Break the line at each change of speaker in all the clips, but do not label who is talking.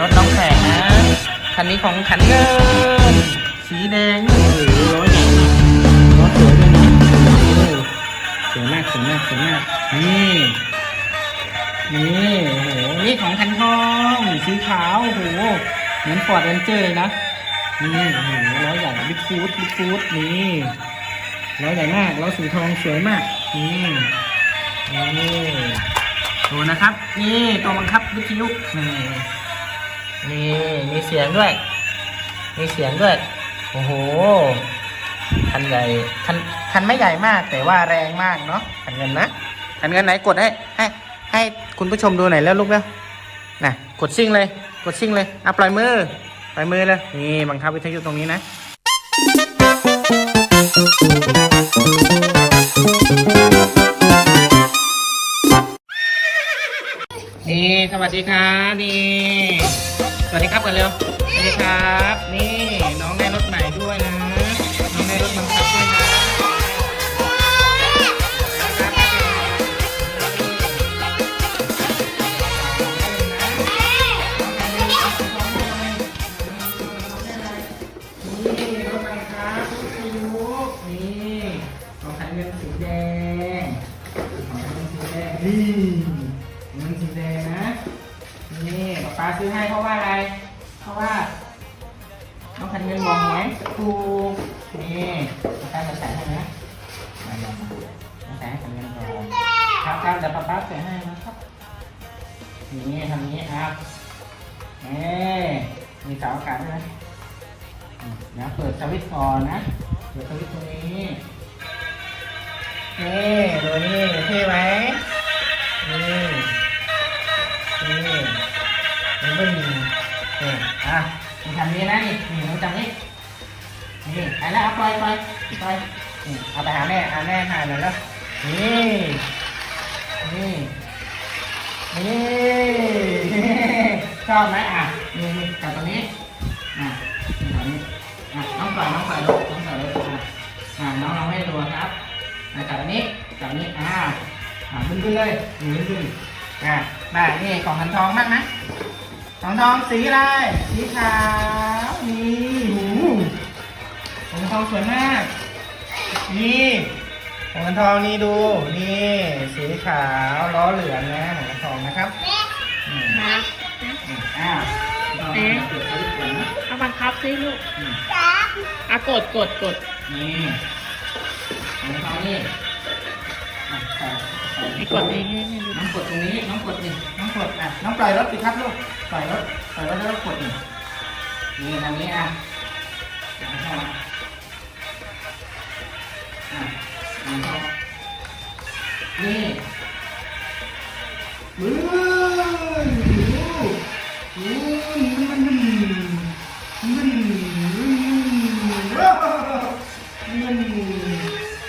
รถน้องแฝงนะ คันนี้ของขันเงินสีแดงโอ้โหร้อยใหญ่มากล้อสวยด้วยนะโอ้สวยมากสวยมากสวยมากนี่นี่โอ้โหนี่ของคันทองสีขาวโอ้โหเหมือนฟอร์ดเรนเจอร์เลยนะนี่โอ้โหล้อใหญ่บิ๊กฟูดบิ๊กฟูดนี่ล้อใหญ่มากล้อสีทองสวยมากนี่นี่ดูนะครับ นี่ตัวบังคับวิทยุนี่ นี่มีเสียงด้วย มีเสียงด้วย โอ้โห คันใหญ่ คัน คันไม่ใหญ่มาก แต่ว่าแรงมากเนาะ คันเงินนะ คันเงินไหนกดให้ ให้ ให้คุณผู้ชมดูหน่อยแล้วลูกแล้วน่ะกดซิ่งเลย กดซิ่งเลยอะปล่อยมือ ปล่อยมือเลย นี่บังคับวิทยุตรงนี้นะนี่สวัสดีครับนี่ สวัสดีครับกันเร็ว สวัสดีครับ นี่น้องได้รถใหม่ด้วยนะ น้องได้รถบังคับด้วยนะนี่รถบังคับวิทยุนี่ของคันเงินสีแดงของมันสีแดงนี่มัน ซื้อให้เพราะว่าอะไร เพราะว่าน้องคันเงินมองไหมถูกนี่ป๊าป๊าจะใส่ให้นะมาลองมาใส่ให้คันเงินก่อนครับครับเดี๋ยวป๊าป๊าใส่ให้นะครับนี่ทำนี้ครับนี่มีเสาอากาศด้วยนะเดี๋ยวเปิดสวิตช์ก่อนนะเปิดสวิตช์ตรงนี้นี่ดูนี่เท่ไหมนี่ มันเป็นนี่อะมึงทำนี้นะนี่นี่มึงทำนี้นี่ไปแล้วเอาปล่อยปล่อยปล่อยนี่เอาไปหาแม่หาแม่ถ่าหน่อยแล้วนี่นี่นี่ชอบไหมอะนี่นี่จับตรงนี้อะนี่ตรงนี้อะน้องปล่อยน้องปล่อยลูกน้องปล่อยลูกอะอะน้องลองให้ดูครับอะจับอันนี้จับนี้อ่าอ่าขึ้นขึ้นเลยหมุนขึ้นอ่าได้นี่ของขันทองมากนะ ของทองสีอะไร สีขาว นี่หูของขันทองสวยมาก นี่ของขันทองนี่ดู นี่ สีขาวล้อเหลืองนะของขันทองนะครับอืม
นะ
อืมอ้าวขันทองเอาเปลือกเอาลูกเปลือกนะ
เอาบังคับสิลูก
อืม
อะกดกดกด
นี่ของขันทองนี่อะใส่ใส่
ไอ้กดเองให้แม่ดู
น้องกดตรงนี้ น้องกดนี่ น้องกดอะน้องปล่อยรถสิครับลูกปล่อยรถปล่อยรถแล้วก็กดนี่งนี่ทางนี้อะอะเข้ามาอะนี่เข้านี่มือหูหูมันมันมันมัน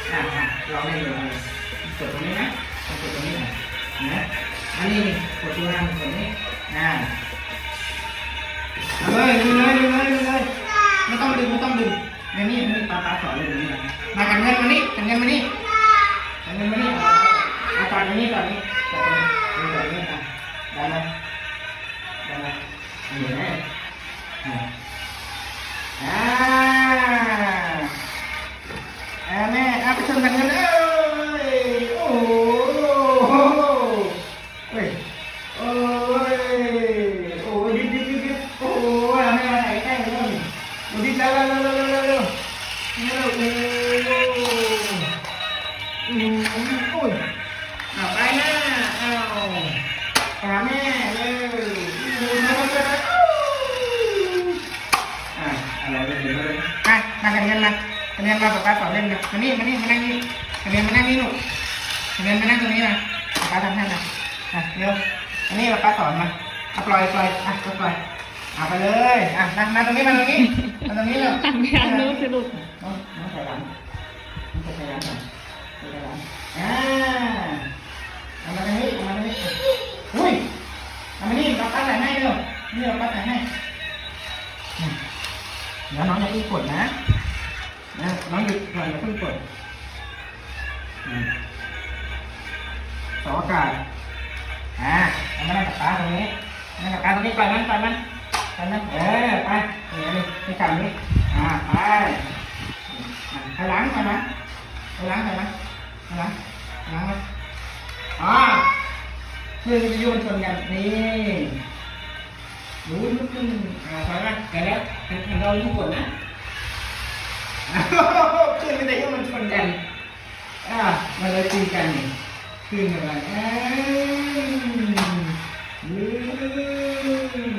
อะอะลองเล่นดูลองเล่นกดตรงนี้นะกดตรงนี้นะนะอันนี้กด ตัวนั้นกดนี้อ่าเอาเลยดูเลยดูเลยดูเลยไม่ต้องดึงไม่ต้องดึงในนี่นี่ปลาปลาสอนเลยตรงนี้นะมากันเงินมานี่กันเงินมานี่ มามากันเงินมากันเงินมาป๊าป๊าสอนเล่นมามานี่มานี่มานั่งนี่กันเงินมานั่งนี่ลูกกันเงินมานั่งตรงนี้นะป๊าป๊าทำให้นะอะเร็วอันนี้เราป้าสอนมาเอาปล่อยปล่อยอะก็ปล่อยเอาไปเลยอะมามาตรงนี้มาตรงนี้มาตรงนี้เลย
ทำงานรู้สิลูก
น้องน้องใส่หลังน้องใส่หลังก่อนใส่หลังอ่าเอามาตรงนี้เอามาตรงนี้อุ้ยเอามานี่เราป้าใส่ให้เร็วนี่เราป้าใส่ให้อืมเดี๋ยวน้องอย่าอีกกดนะ นะน้องหยุดก่อนอย่าเพิ่งกดสอืมต่อากาศอ่าเอามานั่งกับป้าตรงนี้นั่งกับป้าตรงนี้ปล่อยมันปล่อยมันไปไหมเออไปนี่นี่ไปจับนี้อ่าไปไปล้างไปนะไปล้างไปนะไปล้างล้างไหมอ่าเพื่อนจะโยนชนกันนี่รู้ลุกขึ้นอ่าถอยมาเดี๋ยวแล้วเห็นเราลูกกดนะ ขึ้นไม่ได้ก็มันชนกัน อ่ามันเลยตีกันนี่ขึ้นกันมาเอ้ย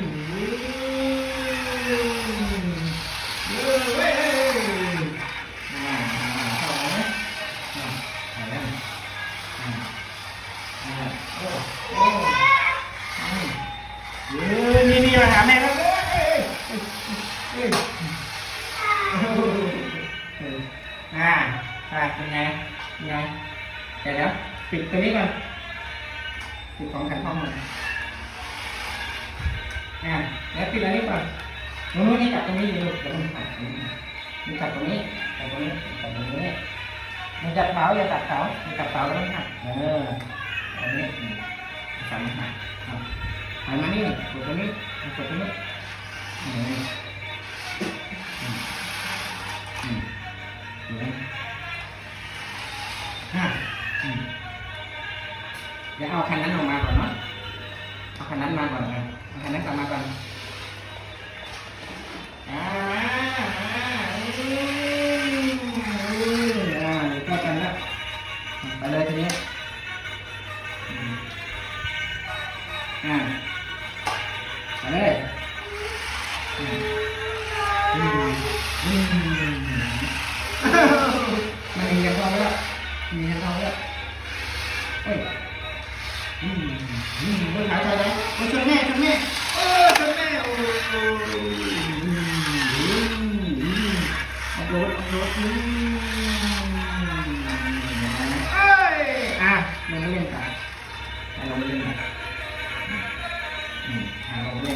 ปิดอันนี้ก่อนนู้นนี่จับตรงนี้อยู่ลูกเดี๋ยวมันหักมันจับตรงนี้จับตรงนี้จับตรงนี้มันจับเท้าอย่าจับเท้ามันจับเท้าแล้วมันหักเอออันนี้จับมันหักครับหันมานี่กดตรงนี้กดตรงนี้นไหมห้าอืมเดี๋ยวเอาคันนั้นออกมาก่อนเนาะเอาคันนั้นมาก่อนนะเอาคันนั้นกลับมาก่อน เลยทีนี้อืมอ่ามาเลยอืมอืม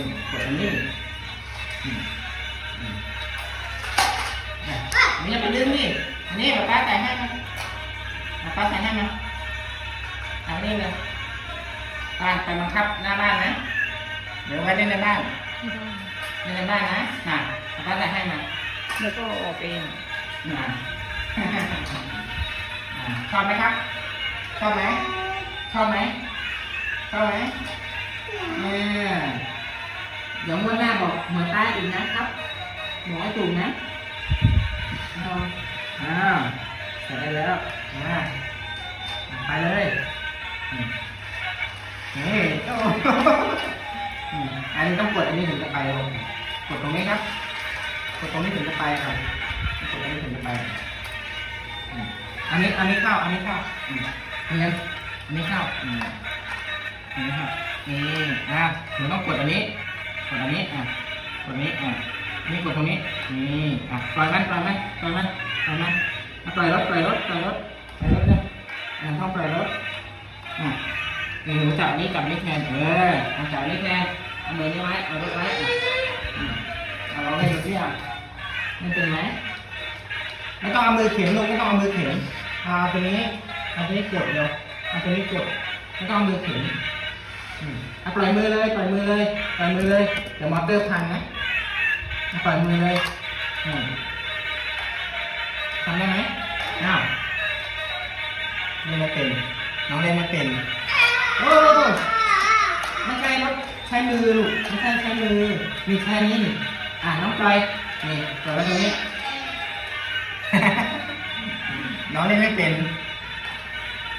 อ่าเราเล่นกดอันนี้อืมอืมอะอันนี้ไปดึงนี่อันนี้ป๊าป๊าใส่ให้มาป๊าป๊าใส่ให้มาเอาอันนี้เลยไปไปบังคับหน้าบ้านนะ เดี๋ยวไว้เล่นในบ้านเล่นในบ้านนะน่ะป๊าป๊าใส่ให้มา
แล้วก็ออกเอง
น่ะอ่าชอบไหมครับชอบไหมชอบไหมชอบไหมเนี่ย เดี๋ยวงวันหน้าบอกเหมือนตายอีกนะครับบอกให้ถูกนะเอาอ้าวใส่ได้แล้วอ่าไปเลยนี่โอ้ยอันนี้ต้องกดอันนี้ถึงจะไปลงกดตรงนี้ครับ กดตรงนี้ถึงจะไปครับกดตรงนี้ถึงจะไป อันนี้อันนี้เข้า อันนี้เข้าอันนี้อันนี้เข้าวอันนี้เข้านี่อะหนูต้องกดอันนี้ ดอันนี้อะกดนี้อะนี่กดตรงนี้นี่อะปล่อยมันปล่อยมันปล่อยมันปล่อยมันปล่อยรถปล่อยรถปล่อยรถปล่อยรถเนี่ยอะต้องปล่อยรถอะนี่หนูจับนี้จับนี้แทนเออจับนี้แทนเอามือนี้ไว้เอารถไว้อะอืมเอาเล่นดูสิอะมันเป็นไหมไม่ต้องเอามือเข็นลงไม่ต้องเอามือเข็นเอาตัวนี้เอาตัวนี้กดเดียวเอาตัวนี้กดไม่ต้องเอามือเข็น อืมเอาปล่อยมือเลยปล่อยมือเลยปล่อยมือเลยเดี๋ยวมอเตอร์พังนะอาปล่อยมือเลยทำได้ไหมอ้าวเล่นไม่เป็น น้องเล่นไม่เป็นโอ้ไม่ใช่รถใช้มือลูกไม่ใช่ใช้มือมีแค่นี้นี่อะน้องปล่อยนี่ปล่อยไว้ตรงนี้น้องเล่นไม่เป็น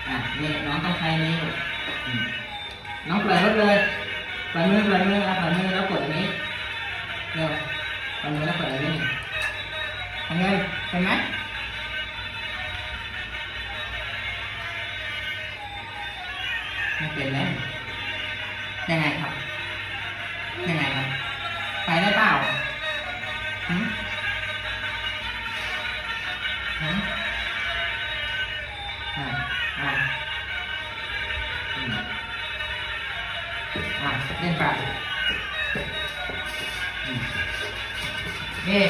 อะนี่น้องต้องใช้นี้ลูก น้องปล่อยรถเลยปล่อยมือปล่อยมืออะปล่อยมือแล้วกดอันนี้เร็วปล่อยมือแล้วกดอันนี้ทำไงเห็นไหมไม่เป็นแล้วยังไงครับยังไงครับไปได้เปล่า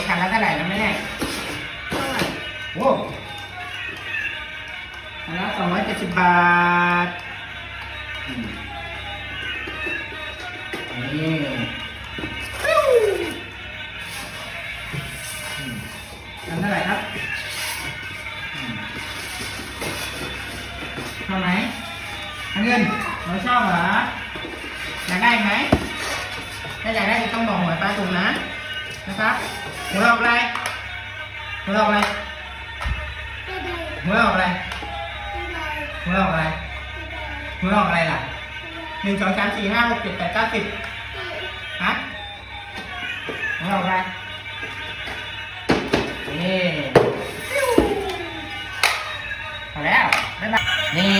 กันแล้วเท่าไหร่แล้
วแม่
โอ้แล้วสองร้อยเจ็ดสิบบาท นี่กันเท่าไหร่ครับทำไหมเงินเราชอบเหรออยากได้ไหม นะครับหวยออกอะไรหวยออกอะไรหวยออกอะไรหวยออกอะไรหวยออกอะไรล่ะหนึ่งสองสามสี่ห้าหกเจ็ดแปดเก้าสิบฮะหวยออกอะไรนี่มาแล้วบ๊ายบายนี่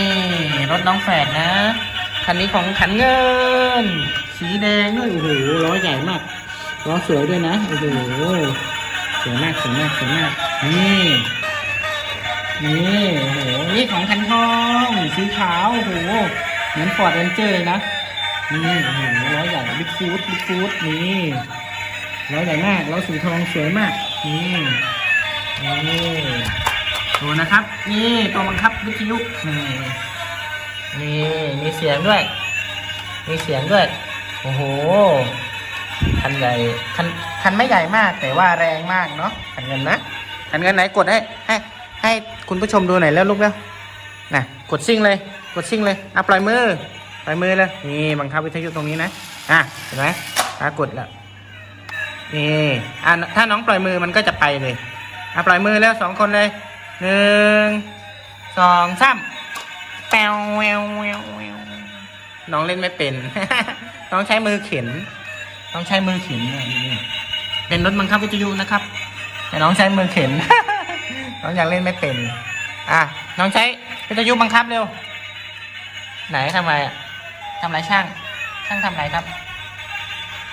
รถน้องแฝดนะ คันนี้ของขันเงิน สีแดงด้วยโอ้โหล้อยใหญ่มาก ล้อสวยด้วยนะ โอ้โหสวยมากสวยมากสวยมาก นี่ นี่โอ้โห นี่ของคันทองสีขาว โอ้โห เหมือนฟอร์ดเรนเจอร์เลยนะ นี่โอ้โหล้อใหญ่บิ๊กฟูดบิ๊กฟูดนี่ล้อใหญ่มากล้อสีทองสวยมาก นี่นี่ดูนะครับ นี่ตัวบังคับวิทยุนี่นี่มีเสียงด้วย มีเสียงด้วย โอ้โห คันใหญ่คันคันไม่ใหญ่มากแต่ว่าแรงมากเนาะคันเงินนะคันเงินไหนกดให้ให้ ให้คุณผู้ชมดูหน่อยแล้วลูกแล้วน่ะกดซิ่งเลยกดซิ่งเลยอะปล่อยมือปล่อยมือเลยนี่บังคับวิทยุตรงนี้นะอะเห็นไหมอะกดแล้วนี่อะถ้าน้องปล่อยมือมันก็จะไปเลยอะปล่อยมือแล้วสองคนเลยหนึ่งสองสามแปวแววแววแววน้องเล่นไม่เป็น น้องใช้มือเข็น ต้องใช้มือเข็นเนี่ยนี่เป็นรถบังคับวิทยุนะครับ แต่น้องใช้มือเข็น น้องยังเล่นไม่เป็น อะ น้องใช้วิทยุบังคับเร็ว ไหนทำอะไรอะทำอะไรช่าง ช่างทำอะไรครับ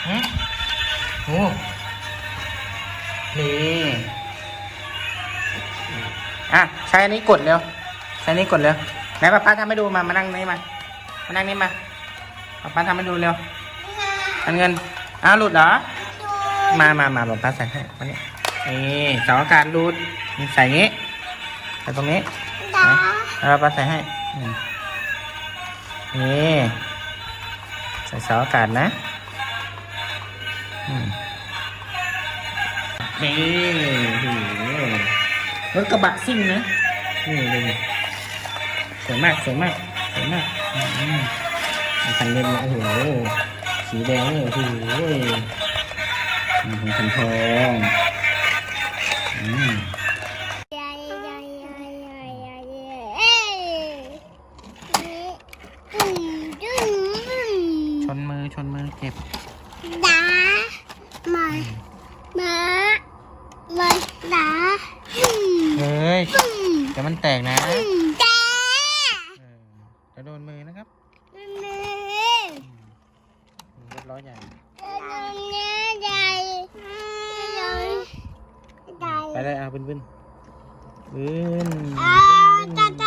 หืมโอ้นี่อะใช้อันนี้กดเร็วใช้อันนี้กดเร็วไหนป้าป้าทำให้ดูมามานั่งนี่มามานั่งนี่มาป้าป้าทำให้ดูเร็วอันเงิน อ้าวหลุดเหรอ มามามาป้าป้าใส่ให้มานี่นี่เสาอากาศหลุดนี่ใส่งี้ใส่ตรงนี้นะแล้วป้าใส่ให้อืมนี่ใส่เสาอากาศนะอืมนี่โอ้โหรถกระบะซิ่งนะนี่เลยสวยมากสวยมากสวยมากอืมคันเล่นนะโอ้โห สีแดงเนี่ยโอ้โหทองทองอืมชนมือชนมือเจ็บ
đá mà má mà đá
เฮ้ยเดี๋ยวมันแตกนะ
đá
เออจะโดนมือนะครับ
mẹ
เรียบร้อยใหญ่ ไป
đây
เลยเอาบึ้นบึ้นบึ้น
à ta ta